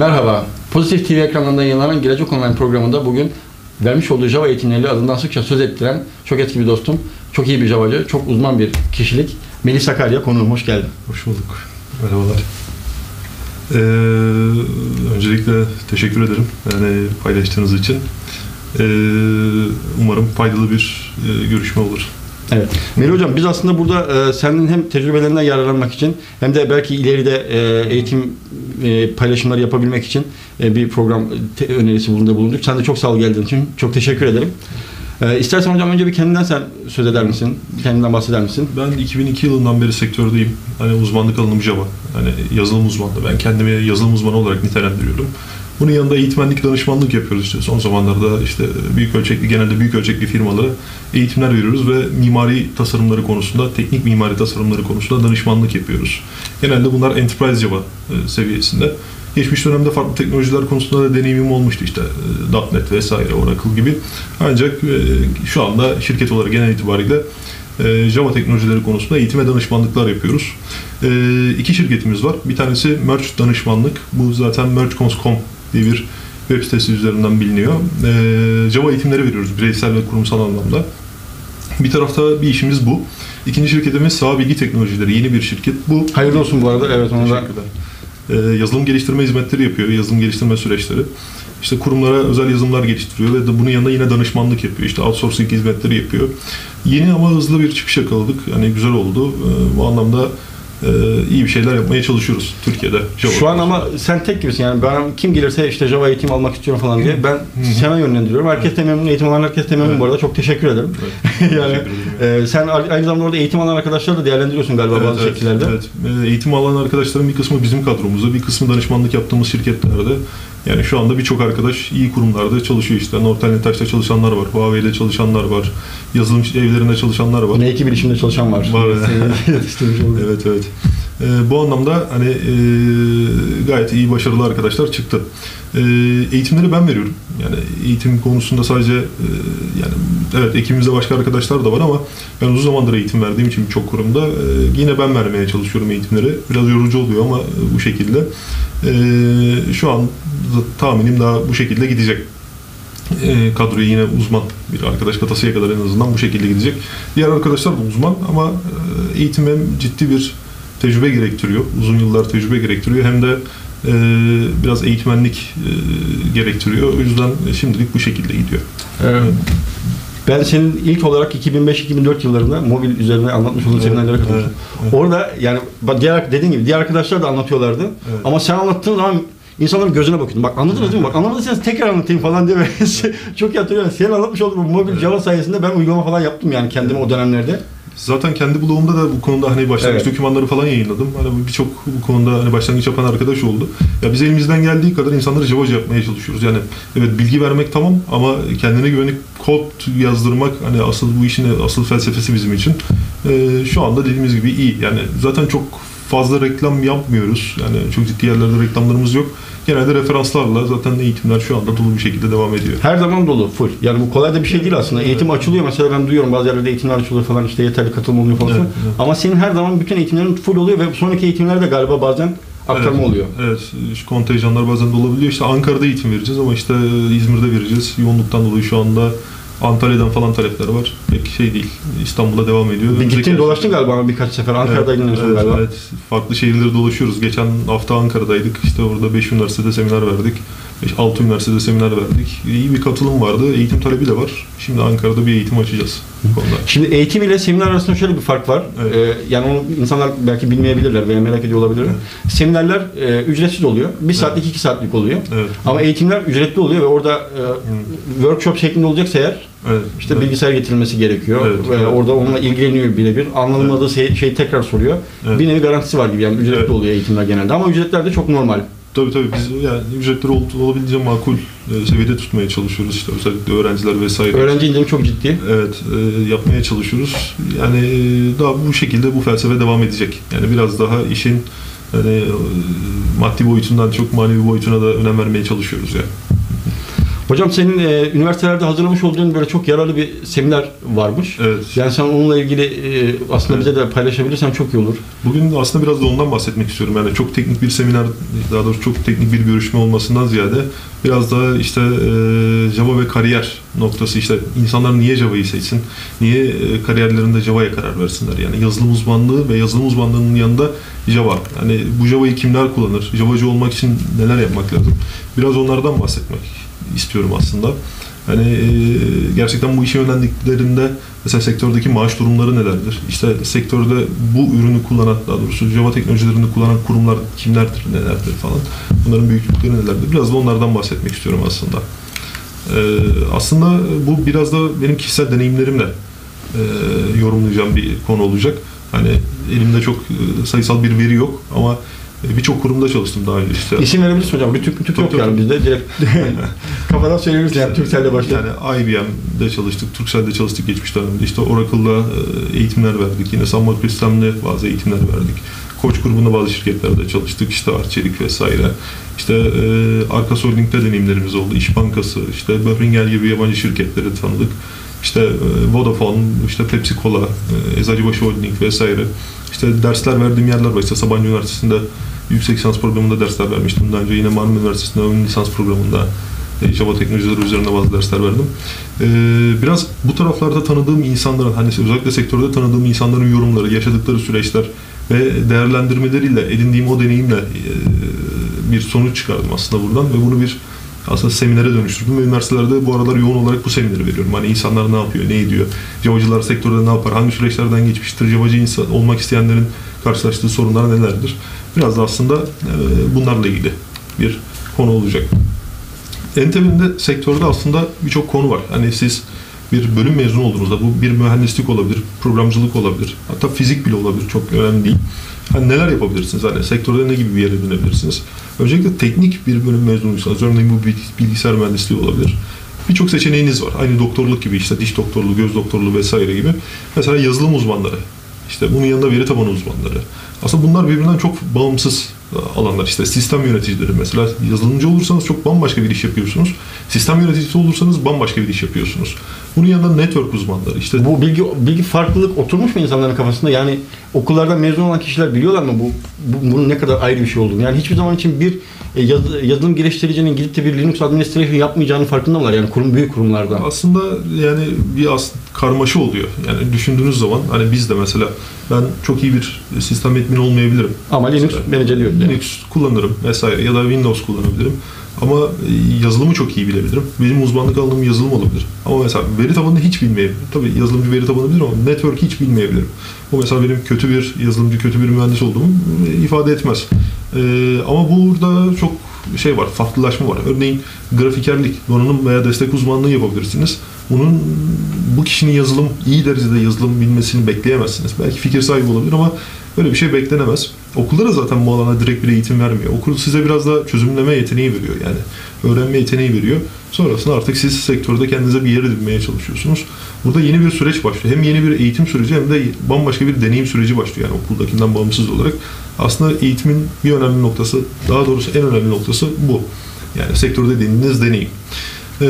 Merhaba. Pozitif TV ekranlarından yayınlanan Gelecek Online programında bugün vermiş olduğu Java eğitimleriyle adından sıkça söz ettiren çok eski bir dostum, çok iyi bir Javacı, çok uzman bir kişilik Melih Sakarya konuğum. Hoş geldin. Hoş bulduk. Merhabalar. Ee, öncelikle teşekkür ederim yani paylaştığınız için. Ee, umarım faydalı bir e, görüşme olur. Evet. Melih Hocam biz aslında burada e, senin hem tecrübelerinden yararlanmak için hem de belki ileride e, eğitim e, paylaşımları yapabilmek için e, bir program te- önerisi bulundu bulunduk. Sen de çok sağ ol geldiğin için. Çok teşekkür ederim. E, istersen hocam önce bir kendinden sen söz eder misin? Kendinden bahseder misin? Ben 2002 yılından beri sektördeyim. Hani uzmanlık alanım Java. Hani yazılım uzmanlığı. Ben kendimi yazılım uzmanı olarak nitelendiriyorum. Bunun yanında eğitmenlik, danışmanlık yapıyoruz işte. Son zamanlarda işte büyük ölçekli, genelde büyük ölçekli firmalara eğitimler veriyoruz ve mimari tasarımları konusunda, teknik mimari tasarımları konusunda danışmanlık yapıyoruz. Genelde bunlar enterprise Java e, seviyesinde. Geçmiş dönemde farklı teknolojiler konusunda da deneyimim olmuştu işte e, .NET vesaire, Oracle gibi. Ancak e, şu anda şirket olarak genel itibariyle Java teknolojileri konusunda eğitim ve danışmanlıklar yapıyoruz. E, iki şirketimiz var. Bir tanesi Merge Danışmanlık. Bu zaten mergecons.com diye bir web sitesi üzerinden biliniyor. E, Java eğitimleri veriyoruz bireysel ve kurumsal anlamda. Bir tarafta bir işimiz bu. İkinci şirketimiz Sağ Bilgi Teknolojileri. Yeni bir şirket. Bu Hayırlı olsun bu arada. Evet onu da. Ee, yazılım geliştirme hizmetleri yapıyor, yazılım geliştirme süreçleri. İşte kurumlara özel yazılımlar geliştiriyor ve de bunun yanında yine danışmanlık yapıyor. İşte outsourcing hizmetleri yapıyor. Yeni ama hızlı bir çıkış yakaladık. Yani güzel oldu. Ee, bu anlamda e, iyi bir şeyler yapmaya çalışıyoruz Türkiye'de. Java Şu an ama sen tek gibisin yani ben kim gelirse işte Java eğitim almak istiyorum falan diye ben sana yönlendiriyorum. Herkes de memnun, eğitim alan herkes de memnun Evet. bu arada. Çok teşekkür ederim. Evet, yani teşekkür ederim. e, sen aynı zamanda orada eğitim alan arkadaşları da değerlendiriyorsun galiba Evet, bazı evet, şekillerde. evet. Ee, Eğitim alan arkadaşların bir kısmı bizim kadromuzda, bir kısmı danışmanlık yaptığımız şirketlerde. Yani şu anda birçok arkadaş iyi kurumlarda çalışıyor işte. Nortel Taş'ta çalışanlar var, Huawei'de çalışanlar var, yazılım evlerinde çalışanlar var. Yine iki bilişimde çalışan var. Var. Evet evet. Ee, bu anlamda hani e, gayet iyi başarılı arkadaşlar çıktı. Ee, eğitimleri ben veriyorum. Yani eğitim konusunda sadece e, yani evet ekibimizde başka arkadaşlar da var ama ben uzun zamandır eğitim verdiğim için birçok kurumda e, yine ben vermeye çalışıyorum eğitimleri. Biraz yorucu oluyor ama e, bu şekilde. E, şu an tahminim daha bu şekilde gidecek. E, kadroya yine uzman bir arkadaş katasıya kadar en azından bu şekilde gidecek. Diğer arkadaşlar da uzman ama e, eğitim hem ciddi bir tecrübe gerektiriyor. Uzun yıllar tecrübe gerektiriyor. Hem de e, biraz eğitmenlik e, gerektiriyor. O yüzden şimdilik bu şekilde gidiyor. Ee, ben senin ilk olarak 2005-2004 yıllarında mobil üzerine anlatmış olduğun Evet, seminerlere katılmıştım. evet, evet. Orada yani diğer dediğin gibi diğer arkadaşlar da anlatıyorlardı. Evet. Ama sen anlattığın zaman insanların gözüne bakıyordum. Bak anladınız değil mi? Bak anlamadıysanız tekrar anlatayım falan diye çok iyi hatırlıyorum. Senin anlatmış olduğun bu mobil Java sayesinde ben uygulama falan yaptım yani kendime o dönemlerde. Zaten kendi blogumda da bu konuda hani başlangıç Evet. dokümanları falan yayınladım. Hani birçok bu konuda hani başlangıç yapan arkadaş oldu. Ya biz elimizden geldiği kadar insanları Java'cı yapmaya çalışıyoruz. Yani evet bilgi vermek tamam ama kendine güvenlik kod yazdırmak hani asıl bu işin asıl felsefesi bizim için. Ee, şu anda dediğimiz gibi iyi. Yani zaten çok fazla reklam yapmıyoruz. Yani çok ciddi yerlerde reklamlarımız yok. Genelde referanslarla zaten eğitimler şu anda dolu bir şekilde devam ediyor. Her zaman dolu, full. Yani bu kolay da bir şey değil aslında. Eğitim açılıyor mesela ben duyuyorum bazı yerlerde eğitimler açılıyor falan işte yeterli katılım oluyor falan. Evet, evet. Ama senin her zaman bütün eğitimlerin full oluyor ve sonraki eğitimlerde galiba bazen aktarma evet, oluyor. Evet, işte kontenjanlar bazen de olabiliyor. İşte Ankara'da eğitim vereceğiz ama işte İzmir'de vereceğiz. Yoğunluktan dolayı şu anda Antalya'dan falan talepler var. Pek şey değil. İstanbul'a devam ediyor. Bir gittin dolaştın galiba ama birkaç sefer. Ankara'daydın en son evet, galiba. Evet, farklı şehirleri dolaşıyoruz. Geçen hafta Ankara'daydık. İşte orada 5 üniversitede seminer verdik. 6 üniversitede seminer verdik. İyi bir katılım vardı. Eğitim talebi de var. Şimdi Ankara'da bir eğitim açacağız bu konuda. Şimdi eğitim ile seminer arasında şöyle bir fark var. Evet. Ee, yani onu insanlar belki bilmeyebilirler veya merak ediyor olabilirler. Seminerler e, ücretsiz oluyor. Bir saatlik, iki saatlik oluyor. Evet. Ama eğitimler ücretli oluyor ve orada e, workshop şeklinde olacaksa eğer Evet. işte evet. bilgisayar getirilmesi gerekiyor. Evet, Ve evet. orada onunla ilgileniyor birebir. Anlamadığı şey, şey tekrar soruyor. Evet. Bir nevi garantisi var gibi yani ücretli Evet. oluyor eğitimler genelde ama ücretler de çok normal. Tabii tabii biz yani ücretleri ol- olabildiğince makul e, seviyede tutmaya çalışıyoruz işte özellikle öğrenciler vesaire. Öğrenci indirimi çok ciddi. Evet e, yapmaya çalışıyoruz. Yani e, daha bu şekilde bu felsefe devam edecek. Yani biraz daha işin hani e, maddi boyutundan çok manevi boyutuna da önem vermeye çalışıyoruz yani. Hocam senin e, üniversitelerde hazırlamış olduğun böyle çok yararlı bir seminer varmış. Evet. Yani sen onunla ilgili e, aslında Evet. bize de paylaşabilirsen çok iyi olur. Bugün aslında biraz da ondan bahsetmek istiyorum. Yani çok teknik bir seminer, daha doğrusu çok teknik bir görüşme olmasından ziyade biraz daha işte e, Java ve kariyer noktası işte insanlar niye Java'yı seçsin, niye e, kariyerlerinde Java'ya karar versinler. Yani yazılım uzmanlığı ve yazılım uzmanlığının yanında Java. Yani bu Java'yı kimler kullanır, Javacı olmak için neler yapmak lazım? Biraz onlardan bahsetmek istiyorum aslında. Hani e, gerçekten bu işe yöneldiklerinde mesela sektördeki maaş durumları nelerdir? İşte sektörde bu ürünü kullanan, daha doğrusu Java teknolojilerini kullanan kurumlar kimlerdir, nelerdir falan. Bunların büyüklükleri nelerdir? Biraz da onlardan bahsetmek istiyorum aslında. E, aslında bu biraz da benim kişisel deneyimlerimle e, yorumlayacağım bir konu olacak. Hani elimde çok sayısal bir veri yok ama birçok kurumda çalıştım daha önce işte. İsim verebilirsin hocam. Bir Türk, bir Türk Tabii, yok tabii. yani bizde. Direkt kafadan söyleyebilirsin. Yani Türkcell'le başla. Yani IBM'de çalıştık, Turkcell'de çalıştık geçmiş dönemde. İşte Oracle'da e, eğitimler verdik. Yine Sun Microsystem'de bazı eğitimler verdik. Koç grubunda bazı şirketlerde çalıştık. İşte Arçelik vesaire. İşte e, Arka Holding'de deneyimlerimiz oldu. İş Bankası, işte Böhringer gibi yabancı şirketleri tanıdık. İşte e, Vodafone, işte Pepsi Cola, e, Eczacıbaşı Holding vesaire. İşte dersler verdiğim yerler var. İşte Sabancı Üniversitesi'nde yüksek lisans programında dersler vermiştim. Daha önce yine Marmara Üniversitesi'nde ön lisans programında e, Java teknolojileri üzerine bazı dersler verdim. Ee, biraz bu taraflarda tanıdığım insanların, hani özellikle sektörde tanıdığım insanların yorumları, yaşadıkları süreçler ve değerlendirmeleriyle, edindiğim o deneyimle e, bir sonuç çıkardım aslında buradan ve bunu bir aslında seminere dönüştürdüm ve üniversitelerde bu aralar yoğun olarak bu semineri veriyorum. Hani insanlar ne yapıyor, ne ediyor, Javacılar sektörde ne yapar, hangi süreçlerden geçmiştir, Javacı insan olmak isteyenlerin karşılaştığı sorunlar nelerdir? Biraz da aslında e, bunlarla ilgili bir konu olacak. En temelinde sektörde aslında birçok konu var. Hani siz bir bölüm mezunu olduğunuzda bu bir mühendislik olabilir, programcılık olabilir, hatta fizik bile olabilir çok önemli değil. Hani neler yapabilirsiniz? Hani sektörde ne gibi bir yere dönebilirsiniz? Öncelikle teknik bir bölüm mezunuysanız, örneğin bu bilgisayar mühendisliği olabilir. Birçok seçeneğiniz var. Aynı doktorluk gibi işte diş doktorluğu, göz doktorluğu vesaire gibi. Mesela yazılım uzmanları. İşte bunun yanında veri tabanı uzmanları. Aslında bunlar birbirinden çok bağımsız alanlar. İşte sistem yöneticileri mesela yazılımcı olursanız çok bambaşka bir iş yapıyorsunuz. Sistem yöneticisi olursanız bambaşka bir iş yapıyorsunuz. Bunun yanında network uzmanları. İşte Bu bilgi bilgi farklılık oturmuş mu insanların kafasında? Yani okullardan mezun olan kişiler biliyorlar mı bu, bu bunun ne kadar ayrı bir şey olduğunu? Yani hiçbir zaman için bir e, yaz- yazılım geliştiricinin gidip de bir Linux administration yapmayacağını farkında mılar? Yani kurum büyük kurumlarda. aslında yani bir as karmaşa oluyor. Yani düşündüğünüz zaman hani biz de mesela ben çok iyi bir sistem admini olmayabilirim. Ama Linux. Yani. Linux kullanırım vesaire ya da Windows kullanabilirim. Ama e, yazılımı çok iyi bilebilirim. Benim uzmanlık alanım yazılım olabilir. Ama mesela veri tabanını hiç bilmeyebilirim. Tabii yazılımcı veri tabanı bilir ama network hiç bilmeyebilirim. Bu mesela benim kötü bir yazılımcı, kötü bir mühendis olduğumu e, ifade etmez. E, ama burada çok şey var, farklılaşma var. Örneğin grafikerlik, donanım veya destek uzmanlığı yapabilirsiniz. Bunun bu kişinin yazılım, iyi derecede yazılım bilmesini bekleyemezsiniz. Belki fikir sahibi olabilir ama böyle bir şey beklenemez. Okulda da zaten bu alana direkt bir eğitim vermiyor. Okul size biraz da çözümleme yeteneği veriyor yani. Öğrenme yeteneği veriyor. Sonrasında artık siz sektörde kendinize bir yere edinmeye çalışıyorsunuz. Burada yeni bir süreç başlıyor. Hem yeni bir eğitim süreci hem de bambaşka bir deneyim süreci başlıyor. Yani okuldakinden bağımsız olarak. Aslında eğitimin bir önemli noktası, daha doğrusu en önemli noktası bu. Yani sektörde edindiğiniz deneyim. Ee,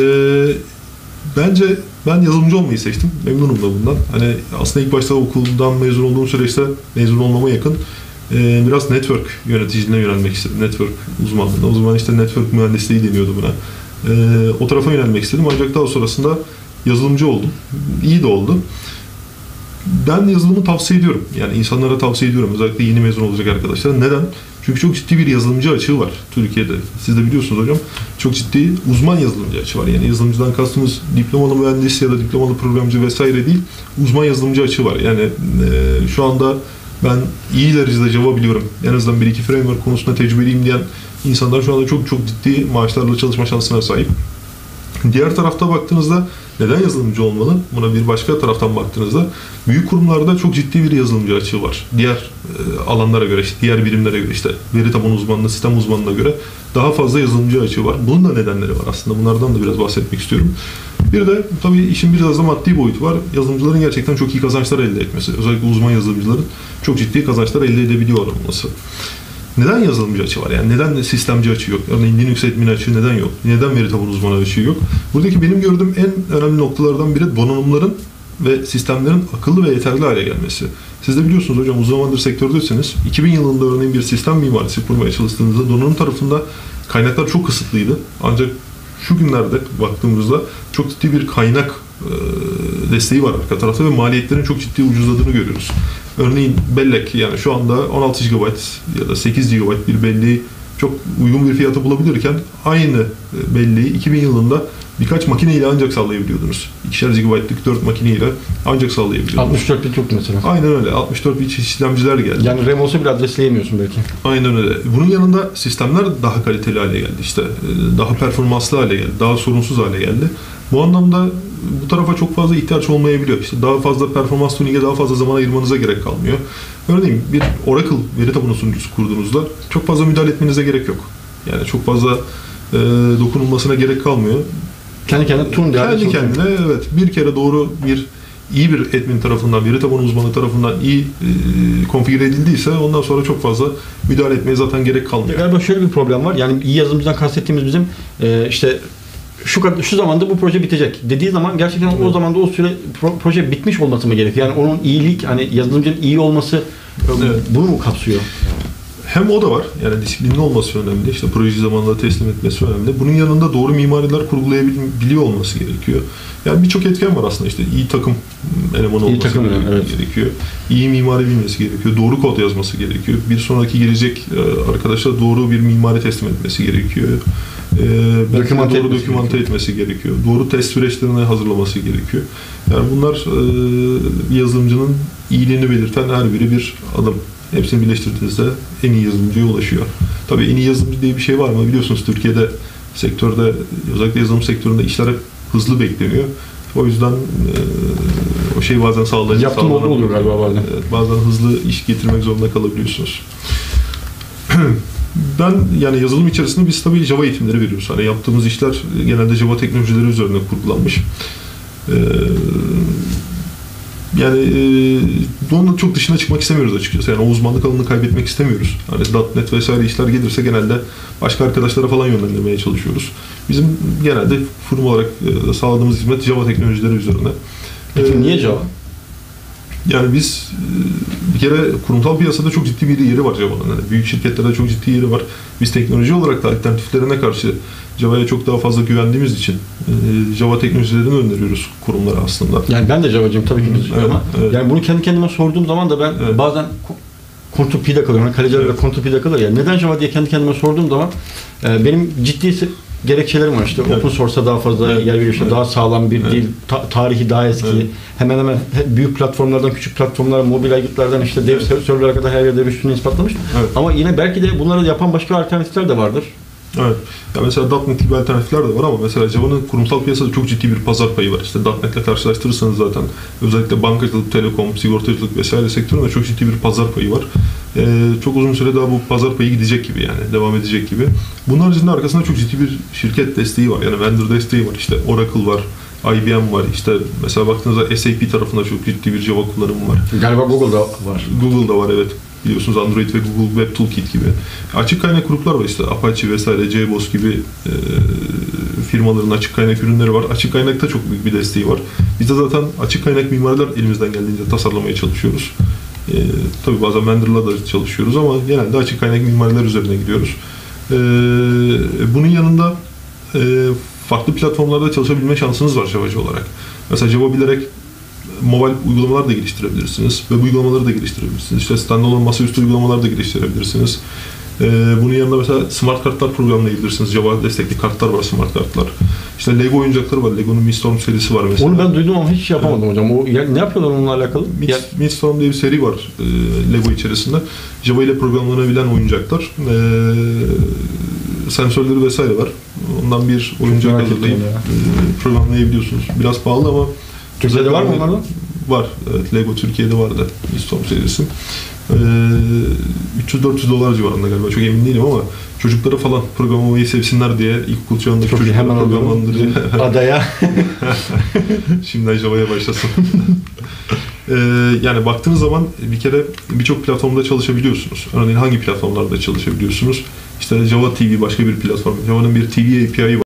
bence ben yazılımcı olmayı seçtim. Memnunum da bundan. Hani aslında ilk başta okuldan mezun olduğum süreçte mezun olmama yakın e, biraz network yöneticiliğine yönelmek istedim. Network uzmanlığına. O zaman işte network mühendisliği deniyordu buna. E, o tarafa yönelmek istedim. Ancak daha sonrasında yazılımcı oldum. İyi de oldu. Ben yazılımı tavsiye ediyorum. Yani insanlara tavsiye ediyorum. Özellikle yeni mezun olacak arkadaşlara. Neden? Çünkü çok ciddi bir yazılımcı açığı var Türkiye'de. Siz de biliyorsunuz hocam. Çok ciddi uzman yazılımcı açığı var. Yani yazılımcıdan kastımız diplomalı mühendis ya da diplomalı programcı vesaire değil. Uzman yazılımcı açığı var. Yani e, şu anda ben iyi derecede Java biliyorum. En azından bir iki framework konusunda tecrübeliyim diyen insanlar şu anda çok çok ciddi maaşlarla çalışma şansına sahip. Diğer tarafta baktığınızda neden yazılımcı olmalı? Buna bir başka taraftan baktığınızda büyük kurumlarda çok ciddi bir yazılımcı açığı var. Diğer e, alanlara göre, işte diğer birimlere göre, işte veri tabanı uzmanlığı, sistem uzmanlığına göre daha fazla yazılımcı açığı var. Bunun da nedenleri var aslında. Bunlardan da biraz bahsetmek istiyorum. Bir de tabii işin biraz da maddi boyutu var. Yazılımcıların gerçekten çok iyi kazançlar elde etmesi. Özellikle uzman yazılımcıların çok ciddi kazançlar elde edebiliyor olması. neden yazılımcı açı var? Yani neden sistemci açı yok? Örneğin Linux admin açı neden yok? Neden veri tabanı uzmanı açı yok? Buradaki benim gördüğüm en önemli noktalardan biri donanımların ve sistemlerin akıllı ve yeterli hale gelmesi. Siz de biliyorsunuz hocam uzun zamandır sektördeyseniz 2000 yılında örneğin bir sistem mimarisi kurmaya çalıştığınızda donanım tarafında kaynaklar çok kısıtlıydı. Ancak şu günlerde baktığımızda çok ciddi bir kaynak e, desteği var arka tarafta ve maliyetlerin çok ciddi ucuzladığını görüyoruz. Örneğin bellek yani şu anda 16 GB ya da 8 GB bir belleği çok uygun bir fiyata bulabilirken aynı e, belleği 2000 yılında birkaç makineyle ancak sağlayabiliyordunuz. 2'şer GB'lık 4 makineyle ancak sağlayabiliyordunuz. 64 bit yok mesela. Aynen öyle. 64 bit işlemciler geldi. Yani RAM olsa bile adresleyemiyorsun belki. Aynen öyle. Bunun yanında sistemler daha kaliteli hale geldi. İşte e, daha performanslı hale geldi. Daha sorunsuz hale geldi. Bu anlamda bu tarafa çok fazla ihtiyaç olmayabiliyor. İşte daha fazla performans tuning'e daha fazla zaman ayırmanıza gerek kalmıyor. Örneğin bir Oracle veri tabanı sunucusu kurduğunuzda çok fazla müdahale etmenize gerek yok. Yani çok fazla e, dokunulmasına gerek kalmıyor. Kendi kendine tun diye Kendi kendine evet bir kere doğru bir iyi bir admin tarafından, veri tabanı uzmanı tarafından iyi e, konfigüre edildiyse ondan sonra çok fazla müdahale etmeye zaten gerek kalmıyor. Galiba şöyle bir problem var. Yani iyi yazılımcıdan kastettiğimiz bizim e, işte şu şu zamanda bu proje bitecek dediği zaman gerçekten o Evet. zamanda o süre pro- proje bitmiş olması mı gerekiyor? Yani onun iyilik hani yazılımcının iyi olması e, Evet. bunu mu kapsıyor? Hem o da var. Yani disiplinli olması önemli. İşte proje zamanında teslim etmesi önemli. Bunun yanında doğru mimariler kurgulayabiliyor olması gerekiyor. Yani birçok etken var aslında. İşte iyi takım elemanı İyi olması takım gerekiyor. elemanı, evet. gerekiyor. İyi mimari bilmesi gerekiyor. Doğru kod yazması gerekiyor. Bir sonraki gelecek e, arkadaşa doğru bir mimari teslim etmesi gerekiyor. E, de Dokümante doğru etmesi dokümante gerekiyor. etmesi gerekiyor. Doğru test süreçlerini hazırlaması gerekiyor. Yani bunlar e, yazılımcının iyiliğini belirten her biri bir adım. Hepsini birleştirdiğinizde en iyi yazılımcıya ulaşıyor. Tabii en iyi yazılımcı diye bir şey var mı? Biliyorsunuz Türkiye'de sektörde özellikle yazılım sektöründe işler hep hızlı bekleniyor. O yüzden e, o şey bazen sağlayıcı Yaptığım oldu oluyor galiba bazen. Bazen hızlı iş getirmek zorunda kalabiliyorsunuz. Ben yani yazılım içerisinde biz tabii Java eğitimleri veriyoruz. Hani yaptığımız işler genelde Java teknolojileri üzerine kurgulanmış. Ee, yani e, onun çok dışına çıkmak istemiyoruz açıkçası. Yani o uzmanlık alanını kaybetmek istemiyoruz. Hani .NET vesaire işler gelirse genelde başka arkadaşlara falan yönlendirmeye çalışıyoruz. Bizim genelde firma olarak e, sağladığımız hizmet Java teknolojileri üzerine. Peki Ee, niye Java? Yani biz e, bir kere kurumsal piyasada çok ciddi bir yeri var Java'nın. Yani büyük şirketlerde çok ciddi yeri var. Biz teknoloji olarak da alternatiflerine karşı Java'ya çok daha fazla güvendiğimiz için e, Java teknolojilerini öneriyoruz kurumlara aslında. Yani ben de Java'cıyım tabii ki Evet, ama evet. yani bunu kendi kendime sorduğum zaman da ben Evet. bazen kontrpide kalıyorum. Hani kaleciler Evet. evet. kontrpide kalır ya. Neden Java diye kendi kendime sorduğum zaman e, benim ciddi gerekçelerim var. İşte Evet. open source'a daha fazla Evet. yer veriyor. İşte Evet. daha sağlam bir Evet. dil, ta- tarihi daha eski. Evet. Hemen hemen he- büyük platformlardan küçük platformlara, mobil aygıtlardan işte dev Evet. serverlara kadar her yerde üstünü ispatlamış. Evet. Ama yine belki de bunları yapan başka alternatifler de vardır. Evet. Ya mesela .NET gibi alternatifler de var ama mesela Java'nın kurumsal piyasada çok ciddi bir pazar payı var. İşte .NET'le karşılaştırırsanız zaten özellikle bankacılık, telekom, sigortacılık vesaire sektöründe çok ciddi bir pazar payı var. Ee, çok uzun süre daha bu pazar payı gidecek gibi yani devam edecek gibi. Bunun haricinde arkasında çok ciddi bir şirket desteği var. Yani vendor desteği var. İşte Oracle var, IBM var. İşte mesela baktığınızda SAP tarafında çok ciddi bir Java kullanımı var. Galiba Google'da var. Google'da var evet. Biliyorsunuz Android ve Google Web Toolkit gibi. Açık kaynak gruplar var işte Apache vesaire, JBoss gibi e, firmaların açık kaynak ürünleri var. Açık kaynakta çok büyük bir desteği var. Biz de zaten açık kaynak mimariler elimizden geldiğince tasarlamaya çalışıyoruz. E, tabii bazen vendor'la da çalışıyoruz ama genelde açık kaynak mimariler üzerine gidiyoruz. E, bunun yanında e, farklı platformlarda çalışabilme şansınız var Java'cı olarak. Mesela Java bilerek mobil uygulamalar da geliştirebilirsiniz. Web uygulamaları da geliştirebilirsiniz. İşte standalone masaüstü uygulamalar da geliştirebilirsiniz. Ee, bunun yanında mesela smart kartlar programlayabilirsiniz. Java destekli kartlar var, smart kartlar. İşte Lego oyuncakları var. Lego'nun Mindstorm serisi var mesela. Onu ben duydum ama hiç yapamadım hocam. O ya, ne yapıyorlar onunla alakalı? Mid- Mindstorm diye bir seri var e, Lego içerisinde. Java ile programlanabilen oyuncaklar. E, sensörleri vesaire var. Ondan bir oyuncak hazırlayıp e, programlayabiliyorsunuz. Biraz pahalı ama Türkiye'de var mı onlardan? Var. Evet, Lego Türkiye'de vardı. Mindstorm serisi. Ee, 300-400 dolar civarında galiba. Çok emin değilim ama çocuklara falan programlamayı sevsinler diye ilkokul çağındaki Çok hemen programlandırıyor. Adaya. Şimdiden Java'ya başlasın. Ee, yani baktığınız zaman bir kere birçok platformda çalışabiliyorsunuz. Örneğin hangi platformlarda çalışabiliyorsunuz? İşte Java TV başka bir platform. Java'nın bir TV API'yi var.